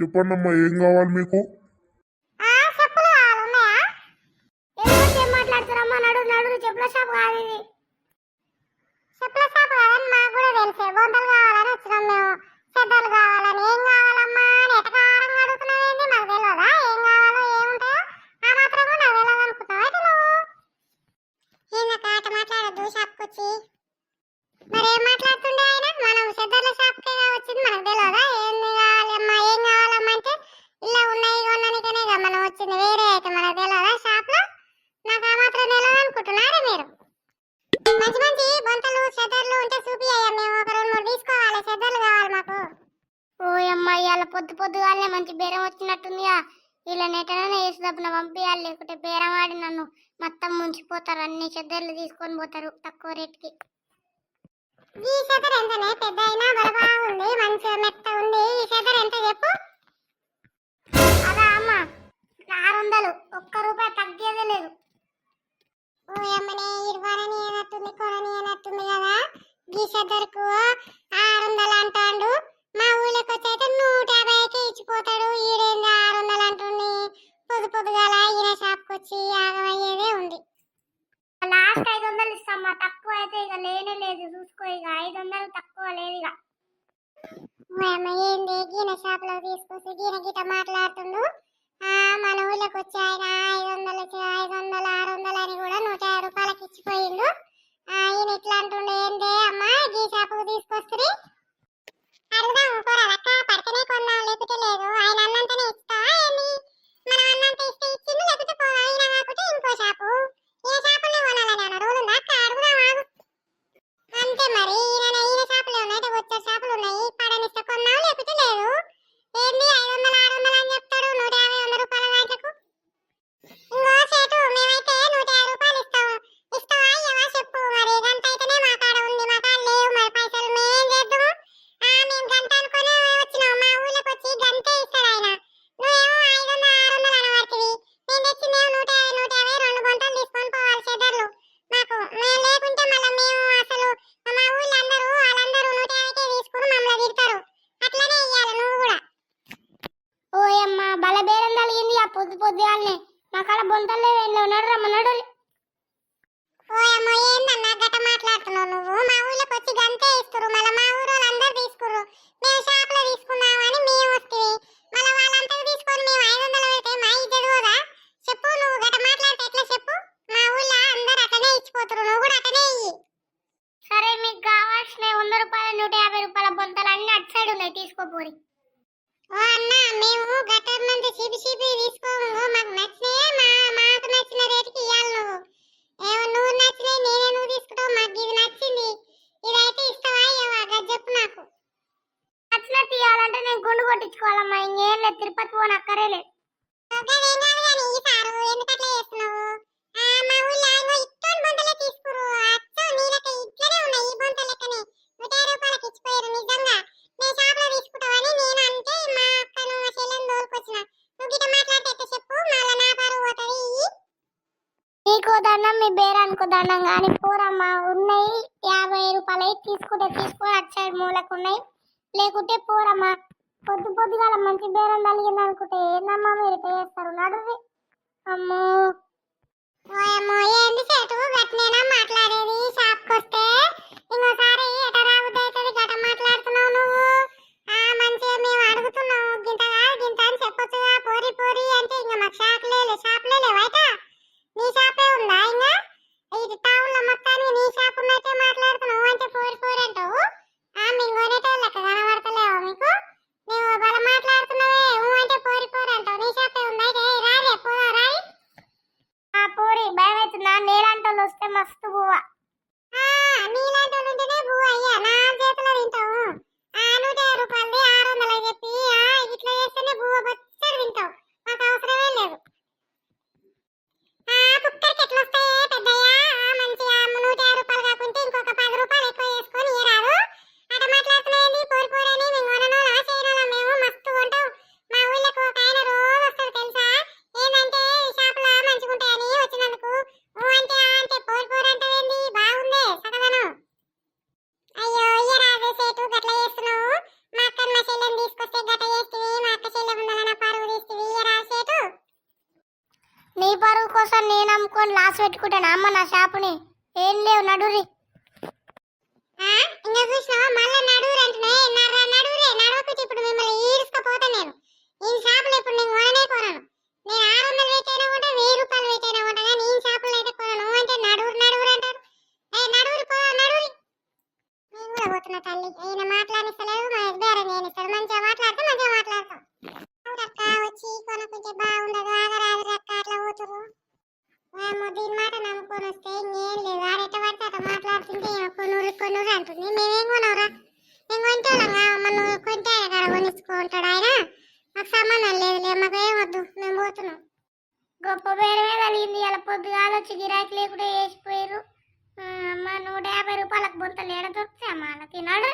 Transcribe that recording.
చెప్పండి అమ్మా ఏం కావాలి మీకు? ఆ చెప్పులు కావాలి ఉన్నాయా? ఎందుకు ఏం మాట్లాడుతున్నారమ్మా? నడు నడు చెప్పుల షాప్ కాదు ఇది. చెప్పుల షాప్ కాదని మాకు కూడా బొంతలు కావాలని వచ్చినాం మేము. చెద్దలు కావాలని. ఏం కావాలమ్మా అని అడుగుతున్నావేంటి మాకు తెలియదా ఏం కావాలో ఏముంటాయో? ఆ మాత్రం కూడా నాకు తెలియదు అయితే నువ్వు? ఏందక్క అట మాట్లాడద్దు షాప్కి వచ్చి. మరి ఏం పొద్దు పొద్దుగాలనే మంచి బేరం వచ్చినట్టుందిగా. ఇలా నెటనే వేసి దప్పున పంపించాలి లేకుంటే బేరం ఆడి నన్ను మొత్తం ముంచిపోతారు అన్ని చెద్దర్లు తీసుకొని పోతారు తక్కువ రేట్కి. ఈ చెద్దరు ఎంతనే పెద్ద అయినా బలబా ఉంది మంచిగా మెత్త ఉంది. ఈ చెద్దరు ఎంత చెప్పు? అదా అమ్మ ఆరు వందలు ఒక్క రూపాయి తగ్గేదే లేదు. ఓ అమ్మనే ఇరవని అనట్టుంది కొనని కదా. ఆరు వందలు అంటాడు. మా ఊళ్ళోకి వచ్చి అయితే నూట పోతాడు ఈడేంది ఆరు వందలు అంటుంది పొద్దు పొద్దుగాల ఈయన షాప్కి వచ్చి ఆగమయ్యేదే ఉంది. లాస్ట్ ఐదు వందలు ఇస్తామ్మా తక్కువ అయితే ఇక లేనే లేదు. చూసుకో ఇక ఐదు వందలు తక్కువ లేదు ఇక. ఏంది? గీన షాప్లో తీసుకొచ్చి గీన గీట మాట్లాడుతుండు మా కాడ బొంతలే ఉన్నాడు రమ్మన్నాడు ఓయమ్మ ఏందన్నా గట్ట మాట్లాడుతున్నావు నువ్వు మా ఊళ్ళోకి వచ్చి గంతే ఇస్తురు మళ్ళీ మా ఊరు అందరు తీసుకురు మేము షాప్లో తీసుకున్నామని మేము వస్తే మళ్ళీ వాళ్ళంతా తీసుకొని మేము ఐదు వందలు పెడితే మా ఇద్దరు పోదా చెప్పు నువ్వు గట్ట మాట్లాడితే ఎట్లా చెప్పు మా ఊళ్ళో అందరు అటనే ఇచ్చిపోతురు నువ్వు కూడా అటనే ఇయ్యి సరే మీకు కావాల్సిన వంద రూపాయల నూట యాభై రూపాయల బొంతలు అన్ని అటు సైడ్ ఉన్నాయి తీసుకోపోరి ఓ అన్న మేము గటర్ నుంచి చీపి చీపి తీసుకోము. మాకు నచ్చినాయే మా మాకు నచ్చిన రేటుకి ఇవ్వాలి నువ్వు. ఏమో నువ్వు నచ్చినాయి నేనే నువ్వు తీసుకుంటావు మాకు ఇది నచ్చింది. ఇదైతే ఇస్తావా ఇవ్వవా గది చెప్పు నాకు. నచ్చినట్టు ఇవ్వాలంటే నేను గుండు కొట్టించుకోవాలమ్మా ఇంకేం లేదు తిరుపతి పోను అక్కరే లేదు ఎందుకట్లా చేస్తున్నావు ఆ, మా ఊళ్ళో ఆయన ఇట్టోని బొంతలే తీసుకురు అచ్చం నీలక ఇట్లనే ఉన్నాయి ఈ బొంత లెక్కనే నూట యాభై రూపాయలకి ఇచ్చిపోయారు నిజంగా నేను షాప్లో తీసుకుంటావని నేను అంటే మా అక్కను మా చెల్లెని తోలుకొచ్చిన నువ్వు గిట్ట మాట్లాడితే ఎట్ట చెప్పు మళ్ళా నా పరువు పోతుంది ఇయ్యి. నీకో దండం మీ దండం కానీ పోరమ్మా ఉన్నాయి. యాభై రూపాయలు తీసుకుంటే తీసుకొని అటు సైడ్ మూలకు ఉన్నాయి. లేకుంటే పోరమ్మా పొద్దు పొద్దుగాల మంచి బేరం తలిగింది అనుకుంటే ఏందమ్మా మీరు చేస్తారు? నడువి అమ్మో. ఓయమ్మో ఏంది చెట్టు గట్నేనా మాట్లాడేది? షాప్కి వస్తే ఇది కోసం నేను అమ్ముకొని లాస్ పెట్టుకుంటాను? అమ్మ నా షాపుని. ఏం లేవు నడురి ఇంకా చూసినావా? మళ్ళీ నడువురు అంటున్నా. నడువురే ఇప్పుడు మిమ్మల్ని ఈడ్చుకపోతా నేను. ఈ షాపులు ఇప్పుడు నేను కొననే కొనను. నేను ఆరు వందలు వెయ్యి రూపాయలు కానీ ఈ షాపులు అయితే కొనను. అంటే నడువురు నడువురు అంటారు. ఏ పో నడువురి నేను కూడా పోతున్నా తల్లి. ఈయన మాట్లాడిస్తలేదు మా ఎస్బీఆర్ నేను ఇస్తాడు. మంచిగా మాట్లాడితే మంచిగా మాట్లాడతాం. వచ్చి కొనకుంటే బాగుండదు ఆగరాదు అక్క అట్లా పోతురు ఏమో దీని మాట నమ్ముకొని వస్తే ఇంకేం లేదు. ఆడెట్ట పడితే అట్లా మాట్లాడుతుంటే ఏమో కొనూరు కొనురు అంటుంది. మేమేం కొనవురా? మేము కొంటే నువ్వు కొంటే ఆయన కాడ కొనిచ్చుకుంటాడు ఆయన. మాకు సంబంధం లేదులే మాకు ఏం వద్దు. మేము పోతున్నాం. గొప్ప పేరమే కలిగింది అలా పొద్దుగాల వచ్చి గిరాకీ లేకుండా వేసిపోయారు అమ్మ నూట యాభై రూపాయలకు బొంతలు ఎడ దొరుకుతాయి అమ్మ అలా తినాడు